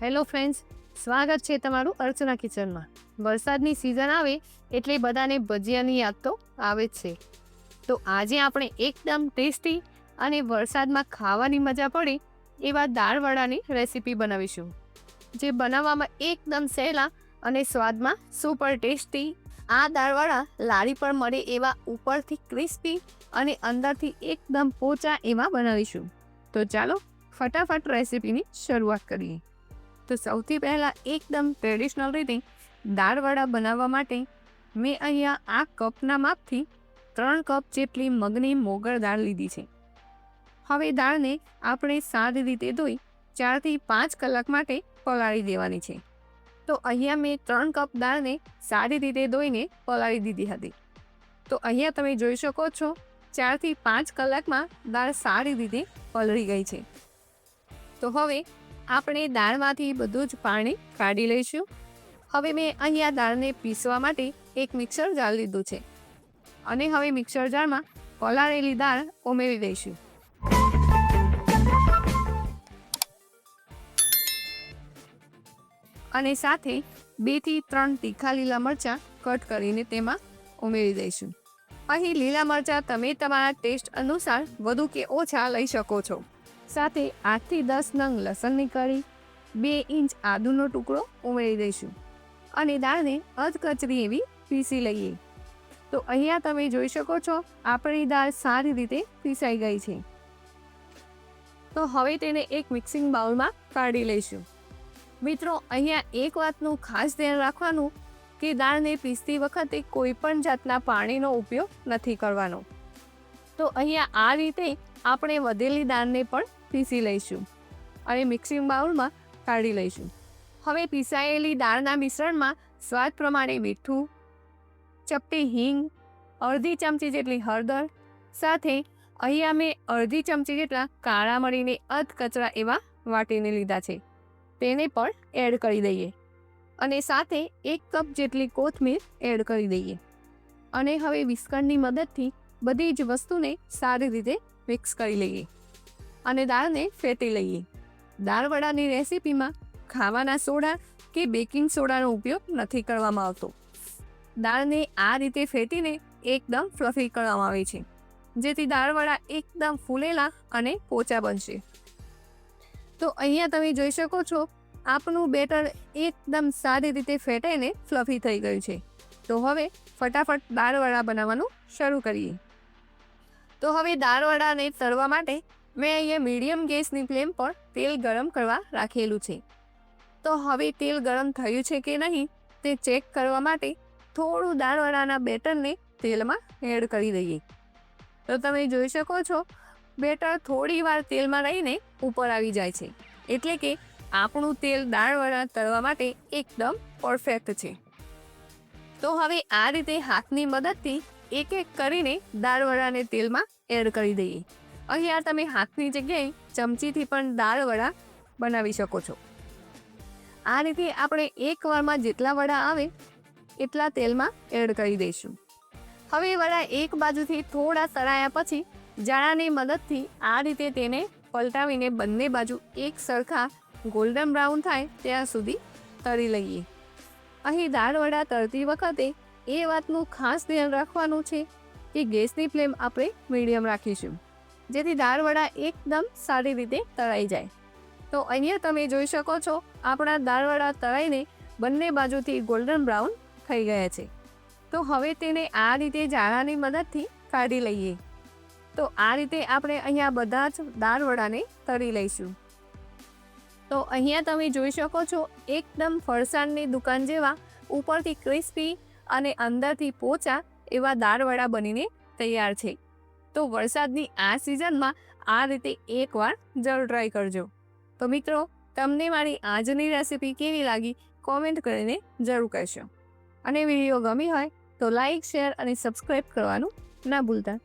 Hello friends, સ્વાગત છે તમારું અર્ચના કિચનમાં. વરસાદની સિઝન આવે એટલે બધાને ભજીયાની યાદ તો આવે જ છે. તો આજે આપણે એકદમ ટેસ્ટી અને વરસાદમાં ખાવાની મજા પડે એવા દાળવડાની રેસીપી બનાવીશું, જે બનાવવામાં એકદમ સહેલા અને સ્વાદમાં સુપર ટેસ્ટી આ દાળવડા લારી પર મળે એવા ઉપરથી ક્રિસ્પી અને અંદરથી એકદમ પોચા એવા બનાવીશું. તો ચાલો ફટાફટ રેસીપીની શરૂઆત કરીએ. તો સૌથી પહેલાં એકદમ ટ્રેડિશનલ રીતે દાળવડા બનાવવા માટે મેં અહીંયા આ કપના માપથી ત્રણ કપ જેટલી મગની મોગર દાળ લીધી છે. હવે દાળને આપણે સારી રીતે ધોઈ ચારથી પાંચ કલાક માટે પલાળી દેવાની છે. તો અહીંયા મેં ત્રણ કપ દાળને સારી રીતે ધોઈને પલાળી દીધી હતી. તો અહીંયા તમે જોઈ શકો છો ચારથી પાંચ કલાકમાં દાળ સારી રીતે પલળી ગઈ છે. તો હવે આપણે દાળમાંથી બધું જ પાણી કાઢી લઈશું. હવે મેં અહીંયા દાળને પીસવા માટે એક મિક્સર જાર લીધું છે. અને હવે મિક્સર જારમાં પલાળેલી દાળ ઉમેરી દઈશું. અને સાથે બેથી ત્રણ તીખા લીલા મરચાં કટ કરીને તેમાં ઉમેરી દઈશું. અહીં લીલા મરચાં તમે તમારા ટેસ્ટ અનુસાર વધુ કે ઓછા લઈ શકો છો. સાથે આઠથી દસ નંગ લસણની કળી, બે ઇંચ આદુનો ટુકડો ઉમેરી દઈશું અને દાળને અધકચરી એવી પીસી લઈએ. તો અહીંયા તમે જોઈ શકો છો, આપણી દાળ સારી રીતે પીસાઈ ગઈ છે. તો હવે તેને એક મિક્સિંગ બાઉલમાં કાઢી લઈશું. મિત્રો, અહીંયા એક વાતનું ખાસ ધ્યાન રાખવાનું કે દાળને પીસતી વખતે કોઈ પણ જાતના પાણીનો ઉપયોગ નથી કરવાનો. તો અહીંયા આ રીતે આપણે વધેલી દાળને પણ પીસી લઈશું અને મિક્સિંગ બાઉલમાં કાઢી લઈશું. હવે પીસાયેલી દાળના મિશ્રણમાં સ્વાદ પ્રમાણે મીઠું, ચપટી હિંગ, અડધી ચમચી જેટલી હળદર, સાથે અહીંયા મેં અડધી ચમચી જેટલા કાળા મળીને અધ કચરા એવા વાટીને લીધા છે. તેને પણ એડ કરી દઈએ અને સાથે એક કપ જેટલી કોથમીર એડ કરી દઈએ. અને હવે વિસ્કણની મદદથી બધી જ વસ્તુને સારી રીતે મિક્સ કરી લઈએ અને દાળને ફેટી લઈએ. દાળવડાની રેસીપીમાં ખાવાના સોડા કે બેકિંગ સોડાનો ઉપયોગ નથી કરવામાં આવતો. દાળને આ રીતે ફેટીને એકદમ ફ્લફી કરવામાં આવે છે, જેથી દાળવડા એકદમ ફૂલેલા અને પોચા બનશે. તો અહીંયા તમે જોઈ શકો છો, આપણું બેટર એકદમ સારી રીતે ફેટાઈને ફ્લફી થઈ ગયું છે. તો હવે ફટાફટ દાળવડા બનાવવાનું શરૂ કરીએ. તો હવે દાળવડાને તળવા માટે મેં અહીંયા મીડિયમ ગેસની ફ્લેમ પર તેલ ગરમ કરવા રાખેલું છે. તો હવે તેલ ગરમ થયું છે કે નહીં તે ચેક કરવા માટે થોડું દાળવડાના બેટરને તેલમાં એડ કરી દઈએ. તો તમે જોઈ શકો છો, બેટર થોડી વાર તેલમાં રહીને ઉપર આવી જાય છે. એટલે કે આપણું તેલ દાળવડા તળવા માટે એકદમ પરફેક્ટ છે. તો હવે આ રીતે હાથની મદદથી એક એક કરીને દાળવડાને તેલમાં એડ કરી દઈએ. અહીંયા તમે હાથની જગ્યાએ ચમચીથી પણ દાળવડા બનાવી શકો છો. આ રીતે આપણે એક વારમાં જેટલા વડા આવે, એટલા તેલમાં એડ કરી દઈશું. હવે વડા એક બાજુથી થોડા સરાયા પછી જાળાની મદદથી આ રીતે તેને પલટાવીને બંને બાજુ એક સરખા ગોલ્ડન બ્રાઉન થાય ત્યાં સુધી તળી લઈએ. અહીં દાળ વડા તળતી વખતે એ વાતનું ખાસ ધ્યાન રાખવાનું છે કે ગેસની ફ્લેમ આપણે મીડિયમ રાખીશું, જેથી દાળ વડા એકદમ સારી રીતે તળાઈ જાય. તો અહીંયા તમે જોઈ શકો છો, આપણા દાળ વડા તળાઈને બંને બાજુથી ગોલ્ડન બ્રાઉન થઈ ગયા છે. તો હવે તેને આ રીતે જાળાની મદદથી કાઢી લઈએ. તો આ રીતે આપણે અહીંયા બધા જ દાળ વડાને તળી લઈશું. તો અહીંયા તમે જોઈ શકો છો, એકદમ ફરસાણની દુકાન જેવા ઉપરથી ક્રિસ્પી અને અંદરથી પોચા એવા દાળવડા બનીને તૈયાર છે. તો વરસાદની આ સિઝનમાં આ રીતે એકવાર જરૂર ટ્રાય કરજો. તો મિત્રો, તમને મારી આજની રેસીપી કેવી લાગી કોમેન્ટ કરીને જરૂર કહેશો અને વીડિયો ગમી હોય તો લાઈક શેર અને સબસ્ક્રાઈબ કરવાનું ના ભૂલતા.